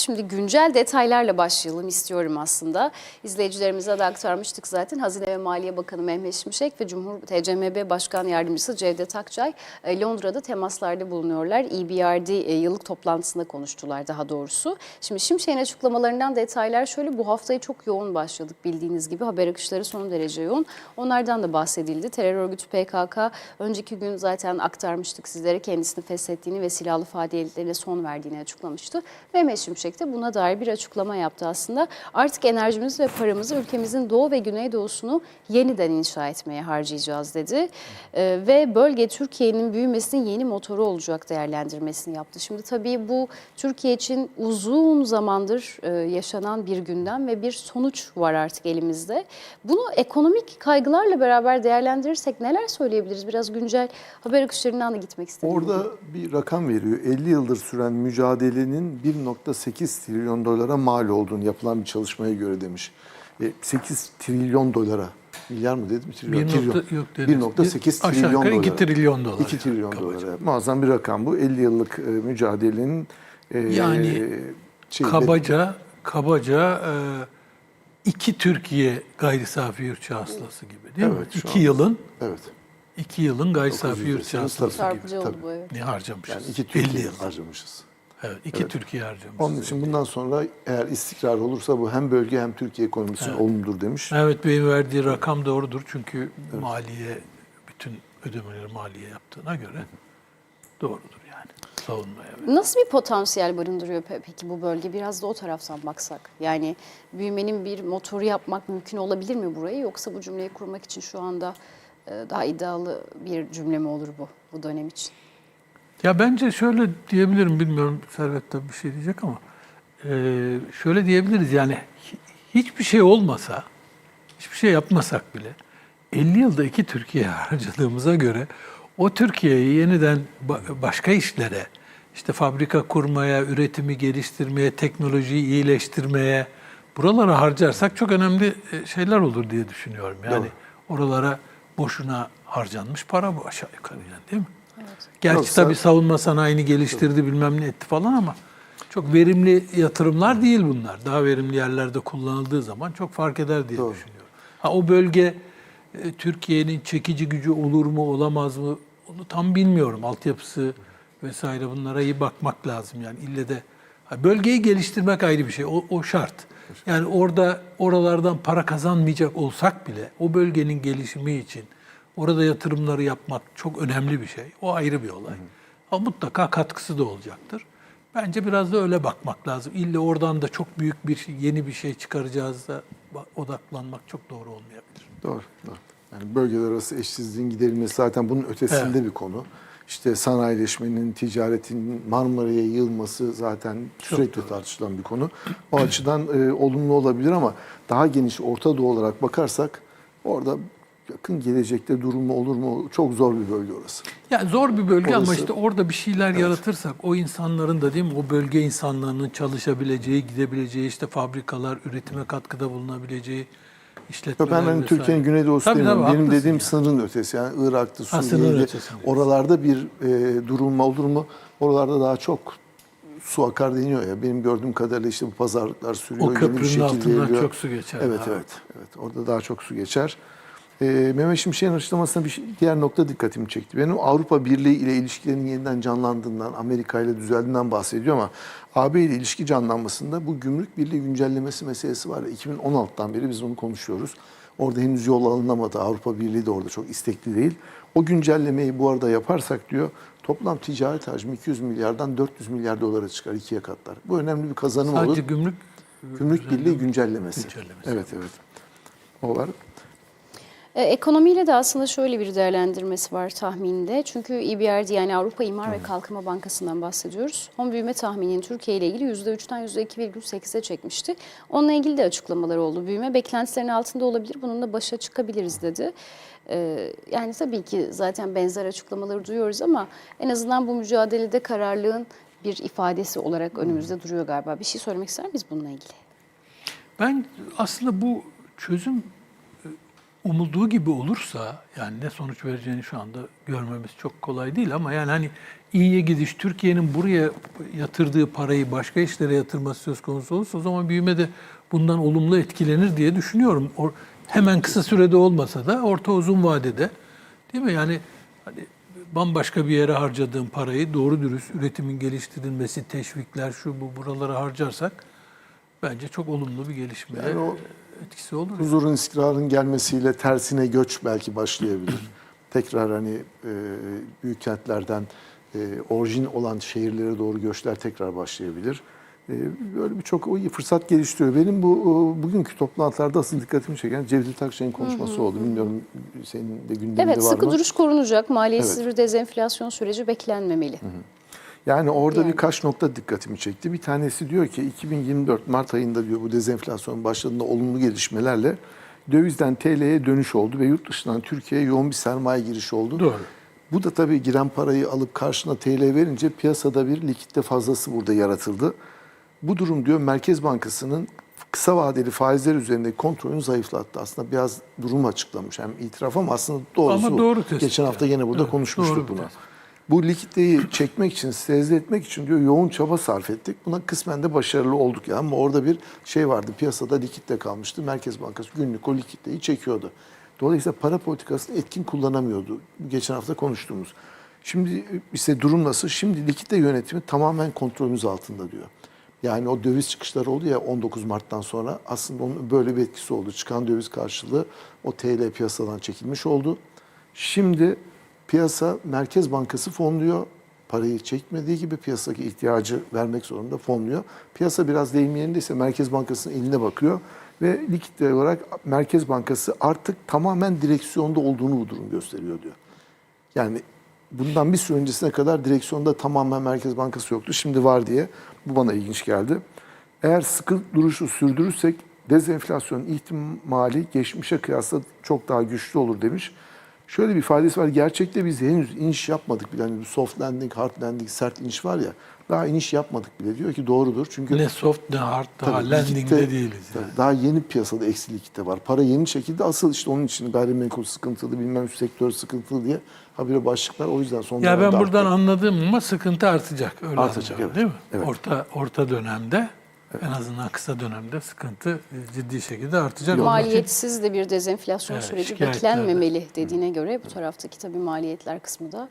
Şimdi güncel detaylarla başlayalım istiyorum aslında. İzleyicilerimize de aktarmıştık zaten. Hazine ve Maliye Bakanı Mehmet Şimşek ve Cumhur TCMB Başkan Yardımcısı Cevdet Akçay e, Londra'da temaslarda bulunuyorlar. EBRD e, yıllık toplantısında konuştular daha doğrusu. Şimdi Şimşek'in açıklamalarından detaylar şöyle. Bu haftayı çok yoğun başladık bildiğiniz gibi. Haber akışları son derece yoğun. Onlardan da bahsedildi. Terör örgütü PKK önceki gün zaten aktarmıştık sizlere kendisini feshettiğini ve silahlı faaliyetlerine son verdiğini açıklamıştı. Mehmet Şimşek de buna dair bir açıklama yaptı aslında. Artık enerjimizi ve paramızı ülkemizin doğu ve güneydoğusunu yeniden inşa etmeye harcayacağız dedi. Ee, ve bölge Türkiye'nin büyümesinin yeni motoru olacak değerlendirmesini yaptı. Şimdi tabii bu Türkiye için uzun zamandır e, yaşanan bir gündem ve bir sonuç var artık elimizde. Bunu ekonomik kaygılarla beraber değerlendirirsek neler söyleyebiliriz? Biraz güncel haber akışlarından da gitmek istedim. Orada bir rakam veriyor. 50 yıldır süren mücadelenin 1.8 trilyon dolara mal olduğunu yapılan bir çalışmaya göre demiş. E, 8 trilyon dolara. Milyar mı dedim? Trilyon. Bir trilyon. nokta- yok dedim. 1.8 Aşağı trilyon dolara. iki trilyon dolar 2 yani, trilyon kabaca. dolara. Muazzam bir rakam bu. 50 yıllık e, mücadelenin e, Yani şeyi- Kabaca, kabaca e, iki Türkiye gayri safi yurt hasılası gibi değil Evet, mi? İki an- yılın, Evet. iki yılın gayri safi yurt hasılası gibi. Tabii. bu evet. Ne harcamışız? Yani iki 50 Türkiye yıl. harcamışız. Evet, iki Türkiye harcamışız. Onun için bundan sonra eğer istikrar olursa bu hem bölge hem Türkiye ekonomisinin olumludur demiş. Evet Bey'in verdiği rakam doğrudur çünkü maliye bütün ödemeleri maliye yaptığına göre doğrudur yani savunmaya. ve- Nasıl bir potansiyel barındırıyor pe- peki bu bölge? Biraz da o taraftan baksak. Yani büyümenin bir motoru yapmak mümkün olabilir mi burayı? Yoksa bu cümleyi kurmak için şu anda e, daha iddialı bir cümle mi olur bu bu dönem için? Ya bence şöyle diyebilirim, bilmiyorum Servet tabii bir şey diyecek ama e, şöyle diyebiliriz yani hi- hiçbir şey olmasa, hiçbir şey yapmasak bile 50 yılda iki Türkiye harcadığımıza göre o Türkiye'yi yeniden ba- başka işlere, işte fabrika kurmaya, üretimi geliştirmeye, teknolojiyi iyileştirmeye, buralara harcarsak çok önemli e, şeyler olur diye düşünüyorum. Yani oralara boşuna harcanmış para bu aşağı yukarı yani değil mi? Gerçi Yoksa- tabii savunma sanayini geliştirdi bilmem ne etti falan ama çok verimli yatırımlar değil bunlar. Daha verimli yerlerde kullanıldığı zaman çok fark eder diye düşünüyorum. Ha o bölge e, Türkiye'nin çekici gücü olur mu olamaz mı onu tam bilmiyorum. Altyapısı vesaire bunlara iyi bakmak lazım yani ille de bölgeyi geliştirmek ayrı bir şey. O, o şart. Yani orada oralardan para kazanmayacak olsak bile o bölgenin gelişimi için orada yatırımları yapmak çok önemli bir şey. O ayrı bir olay. Ama mutlaka katkısı da olacaktır. Bence biraz da öyle bakmak lazım. İlle oradan da çok büyük bir şey, yeni bir şey çıkaracağız da odaklanmak çok doğru olmayabilir. Doğru, doğru. Yani bölgeler arası eşsizliğin giderilmesi zaten bunun ötesinde bir konu. İşte sanayileşmenin, ticaretin Marmara'ya yığılması zaten sürekli tartışılan bir konu. O açıdan e, olumlu olabilir ama daha geniş Orta Doğu olarak bakarsak orada yakın gelecekte durumu olur mu çok zor bir bölge orası. Yani zor bir bölge ama Orası- işte orada bir şeyler yaratırsak o insanların da değil mi o bölge insanlarının çalışabileceği, gidebileceği işte fabrikalar, üretime katkıda bulunabileceği işletmeler Ben hani. Türkiye'nin güneydoğusu Tabii, tabii, Benim dediğim yani. sınırın ötesi. Yani Irak'tı, Suriye'de oralarda bir e, durum olur mu? Oralarda daha çok su akar deniyor ya. Benim gördüğüm kadarıyla işte bu pazarlıklar sürüyor. O köprünün altından çok su geçer. Evet, evet, evet. Orada daha çok su geçer. E, Mehmet Şimşek'in açıklamasında bir şey- diğer nokta dikkatimi çekti. Benim Avrupa Birliği ile ilişkilerin yeniden canlandığından, Amerika ile düzeldiğinden bahsediyor ama AB ile ilişki canlanmasında bu gümrük birliği güncellemesi meselesi var. ya, 2016'dan beri biz onu konuşuyoruz. Orada henüz yol alınamadı. Avrupa Birliği de orada çok istekli değil. O güncellemeyi bu arada yaparsak diyor toplam ticaret hacmi 200 milyardan 400 milyar dolara çıkar, ikiye katlar. Bu önemli bir kazanım olur. Sadece gümrük Gümrük Birliği güncellemesi. Güncellemesi. Evet evet. O var. E, ekonomiyle de aslında şöyle bir değerlendirmesi var tahminde. Çünkü EBRD yani Avrupa İmar ve Kalkınma Bankası'ndan bahsediyoruz. Home büyüme tahminini Türkiye ile ilgili %3'ten %2,8'e çekmişti. Onunla ilgili de açıklamalar oldu. Büyüme beklentilerin altında olabilir, bununla başa çıkabiliriz dedi. E, yani tabii ki zaten benzer açıklamaları duyuyoruz ama en azından bu mücadelede kararlılığın bir ifadesi olarak önümüzde duruyor galiba. Bir şey söylemek ister miyiz bununla ilgili? Ben aslında bu çözüm umulduğu gibi olursa yani ne sonuç vereceğini şu anda görmemiz çok kolay değil ama yani hani iyiye gidiş, Türkiye'nin buraya yatırdığı parayı başka işlere yatırması söz konusu olursa o zaman büyüme de bundan olumlu etkilenir diye düşünüyorum. O, hemen kısa sürede olmasa da orta uzun vadede değil mi? Yani hani bambaşka bir yere harcadığım parayı doğru dürüst üretimin geliştirilmesi, teşvikler şu bu buralara harcarsak bence çok olumlu bir gelişmeye Yani o- etkisi olur. Huzurun, istikrarın gelmesiyle tersine göç belki başlayabilir. tekrar hani e, büyük kentlerden e, orijin olan şehirlere doğru göçler tekrar başlayabilir. E, böyle birçok fırsat geliştiriyor. Benim bu o, bugünkü toplantılarda asıl dikkatimi çeken Cevdet Akçay'ın konuşması oldu. Bilmiyorum senin de gündeminde Evet var sıkı mı? duruş korunacak. Maliyetsiz bir dezenflasyon süreci beklenmemeli. Yani orada Yani. birkaç nokta dikkatimi çekti. Bir tanesi diyor ki 2024 Mart ayında diyor bu dezenflasyon başladığında olumlu gelişmelerle dövizden TL'ye dönüş oldu ve yurt dışından Türkiye'ye yoğun bir sermaye girişi oldu. Doğru. Bu da tabii giren parayı alıp karşına TL verince piyasada bir likitte fazlası burada yaratıldı. Bu durum diyor Merkez Bankası'nın kısa vadeli faizler üzerindeki kontrolünü zayıflattı. Aslında biraz durum açıklamış. Hem itiraf ama aslında doğrusu Ama doğru tespit Geçen hafta yine burada Evet, konuşmuştuk bunu. tespit. Bu likiditeyi çekmek için, sterilize etmek için diyor yoğun çaba sarf ettik. Buna kısmen de başarılı olduk ya. Ama orada bir şey vardı. Piyasada likitte kalmıştı. Merkez Bankası günlük o likiditeyi çekiyordu. Dolayısıyla para politikasını etkin kullanamıyordu. Geçen hafta konuştuğumuz. Şimdi ise durum nasıl? Şimdi likitte yönetimi tamamen kontrolümüz altında diyor. Yani o döviz çıkışları oldu ya 19 Mart'tan sonra aslında onun böyle bir etkisi oldu. Çıkan döviz karşılığı o TL piyasadan çekilmiş oldu. Şimdi piyasa Merkez Bankası fonluyor. Parayı çekmediği gibi piyasadaki ihtiyacı vermek zorunda fonluyor. Piyasa biraz deyim yerindeyse Merkez Bankası'nın eline bakıyor ve likidite olarak Merkez Bankası artık tamamen direksiyonda olduğunu bu durum gösteriyor diyor. Yani bundan bir süre öncesine kadar direksiyonda tamamen Merkez Bankası yoktu. Şimdi var diye. Bu bana ilginç geldi. Eğer sıkı duruşu sürdürürsek dezenflasyon ihtimali geçmişe kıyasla çok daha güçlü olur demiş. Şöyle bir ifadesi var. Gerçekte biz henüz iniş yapmadık bile. Hani soft landing, hard landing, sert iniş var ya. Daha iniş yapmadık bile diyor ki doğrudur. Çünkü Ne soft ne hard daha Tabii, landing'de likitte- değiliz. Yani. Daha yeni piyasada eksi likitte var. Para yeni çekildi. Asıl işte onun için gayrimenkul sıkıntılı, bilmem şu sektör sıkıntılı diye habire başlıklar. O yüzden son Ya ben buradan arttı. anladığım ama sıkıntı artacak. Öyle Artacak, anlıyorum, evet. Değil mi? Evet. Orta orta dönemde en azından kısa dönemde sıkıntı e, ciddi şekilde artacak. Maliyetsiz de bir dezenflasyon Evet, süreci beklenmemeli dediğine göre bu taraftaki tabii maliyetler kısmı da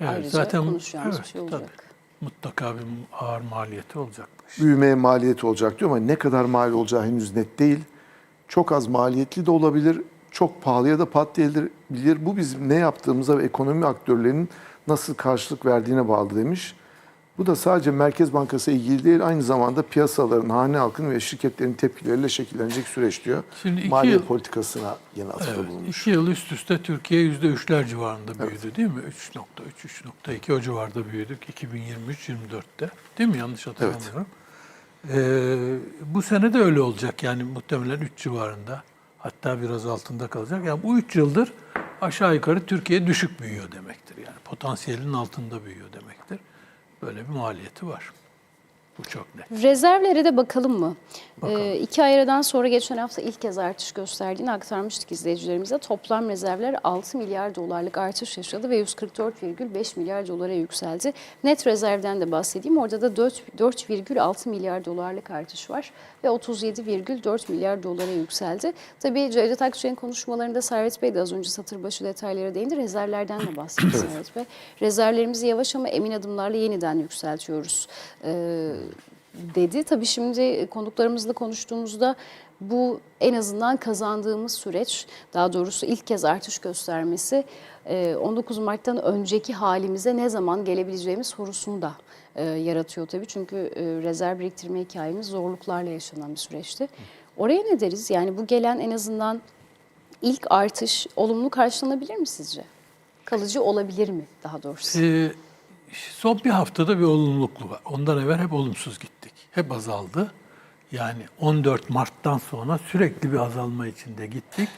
Evet, ayrıca zaten- konuşacağımız evet, bir şey tabii. olacak. mutlaka bir ağır maliyeti olacak büyümeye maliyeti olacak diyor ama ne kadar mal olacağı henüz net değil. Çok az maliyetli de olabilir, çok pahalıya da patlayabilir. Bu bizim ne yaptığımıza ve ekonomi aktörlerinin nasıl karşılık verdiğine bağlı demiş. Bu da sadece Merkez Bankası ile ilgili değil, aynı zamanda piyasaların, hane halkının ve şirketlerin tepkileriyle şekillenecek süreç diyor. Şimdi iki Maliye yıl- politikasına yine atıfta Evet, bulunmuş. iki yıl üst üste Türkiye yüzde üçler civarında büyüdü değil mi? 3.3, 3.2 o civarda büyüdük 2023-24'te. Değil mi? Yanlış hatırlamıyorum. Ee, bu sene de öyle olacak yani muhtemelen 3 civarında. Hatta biraz altında kalacak. Yani bu 3 yıldır aşağı yukarı Türkiye düşük büyüyor demektir. Yani potansiyelin altında büyüyor demektir. Böyle bir maliyeti var. Bu çok net. Rezervlere de bakalım mı? Bakalım. Ee, iki ay aradan sonra geçen hafta ilk kez artış gösterdiğini aktarmıştık izleyicilerimize. Toplam rezervler 6 milyar dolarlık artış yaşadı ve 144,5 milyar dolara yükseldi. Net rezervden de bahsedeyim. Orada da 4 4,6 milyar dolarlık artış var ve 37,4 milyar dolara yükseldi. Tabii Cevdet Akçay'ın konuşmalarında Servet Bey de az önce satır başı detaylara değindi. Rezervlerden de bahsetti Servet Bey. Rezervlerimizi yavaş ama emin adımlarla yeniden yükseltiyoruz. Ee, dedi. Tabii şimdi konuklarımızla konuştuğumuzda bu en azından kazandığımız süreç, daha doğrusu ilk kez artış göstermesi e, 19 Mart'tan önceki halimize ne zaman gelebileceğimiz sorusunu da e, yaratıyor tabii. Çünkü e, rezerv biriktirme hikayemiz zorluklarla yaşanan bir süreçti. Oraya ne deriz? Yani bu gelen en azından ilk artış olumlu karşılanabilir mi sizce? Kalıcı olabilir mi daha doğrusu? Ee, son bir haftada bir olumluluklu var. Ondan evvel hep olumsuz gittik. Hep azaldı. Yani 14 Mart'tan sonra sürekli bir azalma içinde gittik.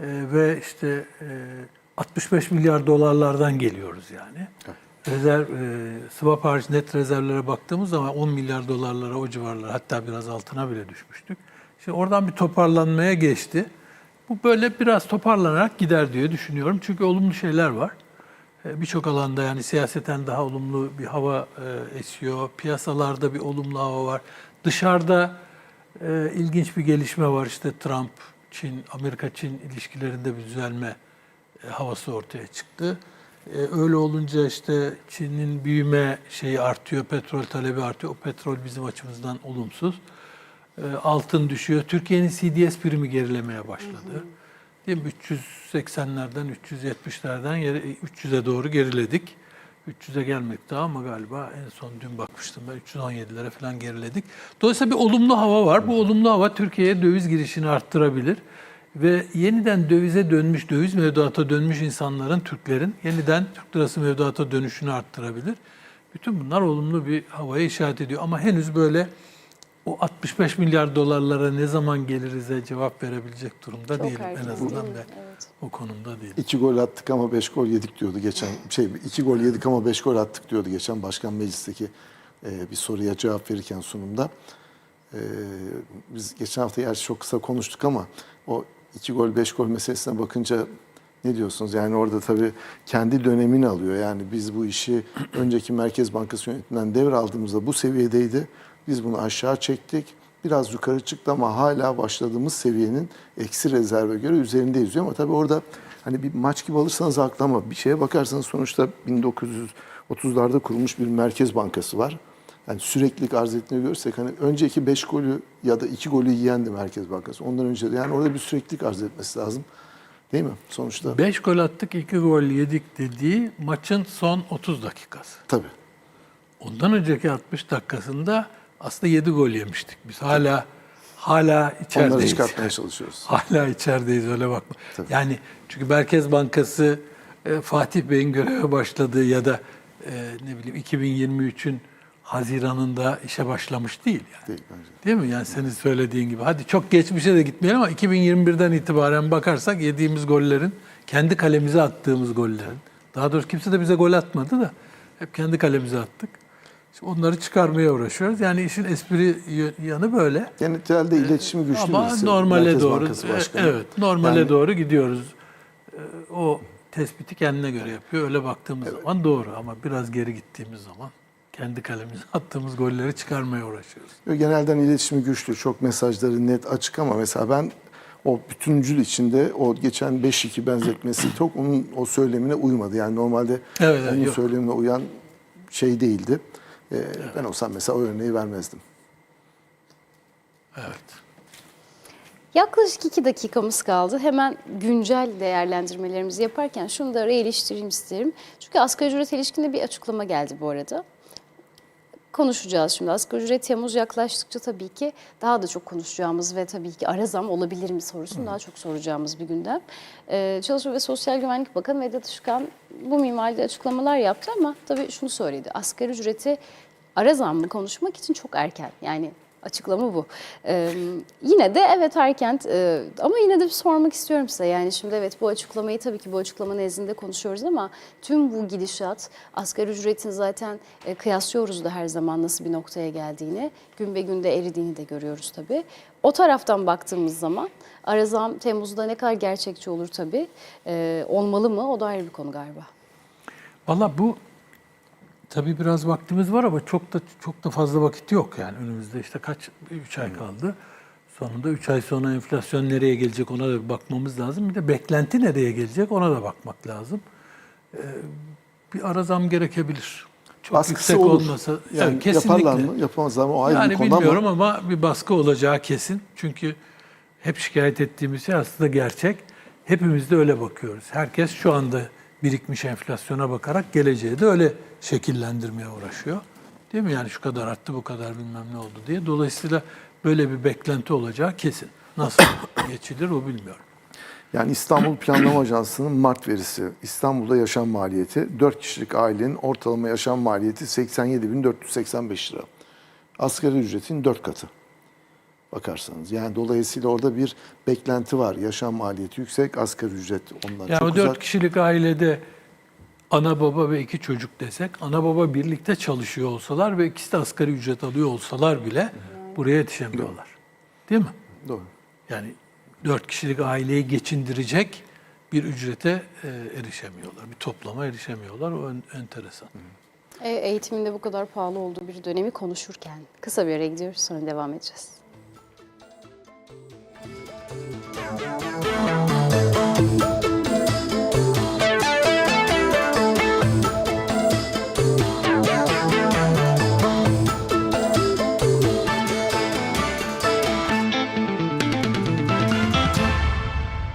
Ee, ve işte e, 65 milyar dolarlardan geliyoruz yani. Rezerv, e, swap hariç net rezervlere baktığımız zaman 10 milyar dolarlara o civarlara hatta biraz altına bile düşmüştük. Şimdi oradan bir toparlanmaya geçti. Bu böyle biraz toparlanarak gider diye düşünüyorum. Çünkü olumlu şeyler var. E, Birçok alanda yani siyaseten daha olumlu bir hava e, esiyor. Piyasalarda bir olumlu hava var. Dışarıda e, ilginç bir gelişme var. İşte Trump, Çin, Amerika-Çin ilişkilerinde bir düzelme havası ortaya çıktı. Öyle olunca işte Çin'in büyüme şeyi artıyor, petrol talebi artıyor. O petrol bizim açımızdan olumsuz. Altın düşüyor. Türkiye'nin CDS primi gerilemeye başladı. Değil mi? 380'lerden 370'lerden yere- 300'e doğru geriledik. 300'e gelmedik daha ama galiba en son dün bakmıştım ben 317'lere falan geriledik. Dolayısıyla bir olumlu hava var. Bu olumlu hava Türkiye'ye döviz girişini arttırabilir. Ve yeniden dövize dönmüş, döviz mevduata dönmüş insanların, Türklerin yeniden Türk lirası mevduata dönüşünü arttırabilir. Bütün bunlar olumlu bir havaya işaret ediyor. Ama henüz böyle o 65 milyar dolarlara ne zaman gelirize cevap verebilecek durumda Çok değilim. En azından ben Evet. o konumda değilim. İki gol attık ama beş gol yedik diyordu geçen. Şey iki gol yedik ama beş gol attık diyordu geçen başkan meclisteki e, bir soruya cevap verirken sunumda. E, biz geçen hafta gerçi çok kısa konuştuk ama o iki gol beş gol meselesine bakınca ne diyorsunuz? Yani orada tabii kendi dönemini alıyor. Yani biz bu işi önceki Merkez Bankası yönetiminden devraldığımızda bu seviyedeydi. Biz bunu aşağı çektik. Biraz yukarı çıktı ama hala başladığımız seviyenin eksi rezerve göre üzerinde yüzüyor. Ama tabii orada hani bir maç gibi alırsanız haklı ama bir şeye bakarsanız sonuçta 1930'larda kurulmuş bir Merkez Bankası var. Yani süreklilik arz ettiğini görürsek hani önceki 5 golü ya da 2 golü yiyendi Merkez Bankası. Ondan önce de yani orada bir süreklilik arz etmesi lazım. Değil mi? Sonuçta. 5 gol attık, 2 gol yedik dediği maçın son 30 dakikası. Tabii. Ondan önceki 60 dakikasında aslında 7 gol yemiştik. Biz hala hala Onları içerideyiz. çıkartmaya çalışıyoruz. Hala içerideyiz öyle bakma. Tabii. Yani çünkü Merkez Bankası e, Fatih Bey'in göreve başladığı ya da e, ne bileyim 2023'ün Haziran'ında işe başlamış değil yani. Değil bence. Değil mi? Yani senin söylediğin gibi. Hadi çok geçmişe de gitmeyelim ama 2021'den itibaren bakarsak yediğimiz gollerin, kendi kalemize attığımız gollerin. Daha doğrusu kimse de bize gol atmadı da hep kendi kalemize attık. Onları çıkarmaya uğraşıyoruz. Yani işin espri yanı böyle. Genelde iletişim güçlü Ama birisi. normale Merkez doğru e, evet normale Yani doğru gidiyoruz. E, O tespiti kendine göre yapıyor. Öyle baktığımız zaman doğru ama biraz geri gittiğimiz zaman kendi kalemize attığımız golleri çıkarmaya uğraşıyoruz. Genelden iletişimi güçlü, çok mesajları net, açık ama mesela ben o bütüncül içinde o geçen 5-2 benzetmesi çok onun o söylemine uymadı. Yani normalde Evet, evet, onun yok. söylemine uyan şey değildi. Ee, Ben olsam mesela o örneği vermezdim. Evet. Yaklaşık iki dakikamız kaldı. Hemen güncel değerlendirmelerimizi yaparken şunu da araya iliştireyim isterim. Çünkü asgari ücret ilişkinde bir açıklama geldi bu arada. Konuşacağız şimdi. Asgari ücret Temmuz yaklaştıkça tabii ki daha da çok konuşacağımız ve tabii ki ara zam olabilir mi sorusunu daha çok soracağımız bir gündem. Ee, Çalışma ve Sosyal Güvenlik Bakanı Vedat Işıkhan bu minvalde açıklamalar yaptı ama tabii şunu söyledi. Asgari ücreti ara zammı konuşmak için çok erken. Yani Açıklama bu. Ee, yine de evet erken e, ama yine de bir sormak istiyorum size. Yani şimdi evet bu açıklamayı tabii ki bu açıklama nezdinde konuşuyoruz ama tüm bu gidişat asgari ücretin zaten e, kıyaslıyoruz da her zaman nasıl bir noktaya geldiğini. Gün ve günde eridiğini de görüyoruz tabii. O taraftan baktığımız zaman ara zam Temmuz'da ne kadar gerçekçi olur tabii. E, olmalı mı? O da ayrı bir konu galiba. Valla bu tabii biraz vaktimiz var ama çok da çok da fazla vakit yok yani önümüzde işte kaç 3 ay kaldı. Sonunda 3 ay sonra enflasyon nereye gelecek ona da bakmamız lazım. Bir de beklenti nereye gelecek ona da bakmak lazım. Ee, bir ara zam gerekebilir. Çok Baskısı yüksek olur. olmasa Yani evet, kesinlikle. yaparlar mı? Yapamazlar mı? O ayrı yani bir konu bilmiyorum ama ama... bir baskı olacağı kesin. Çünkü hep şikayet ettiğimiz şey aslında gerçek. Hepimiz de öyle bakıyoruz. Herkes şu anda birikmiş enflasyona bakarak geleceği de öyle şekillendirmeye uğraşıyor. Değil mi? Yani şu kadar arttı, bu kadar bilmem ne oldu diye. Dolayısıyla böyle bir beklenti olacağı kesin. Nasıl geçilir o bilmiyorum. Yani İstanbul Planlama Ajansı'nın Mart verisi. İstanbul'da yaşam maliyeti 4 kişilik ailenin ortalama yaşam maliyeti 87.485 lira. Asgari ücretin 4 katı. Bakarsanız. Yani dolayısıyla orada bir beklenti var. Yaşam maliyeti yüksek, asgari ücret ondan Yani çok o dört uzak. kişilik ailede ana baba ve iki çocuk desek, ana baba birlikte çalışıyor olsalar ve ikisi de asgari ücret alıyor olsalar bile buraya yetişemiyorlar. Değil mi? Doğru. Yani dört kişilik aileyi geçindirecek bir ücrete e, erişemiyorlar. Bir toplama erişemiyorlar. O en- enteresan. E, eğitimin de bu kadar pahalı olduğu bir dönemi konuşurken kısa bir yere gidiyoruz sonra devam edeceğiz. Wow.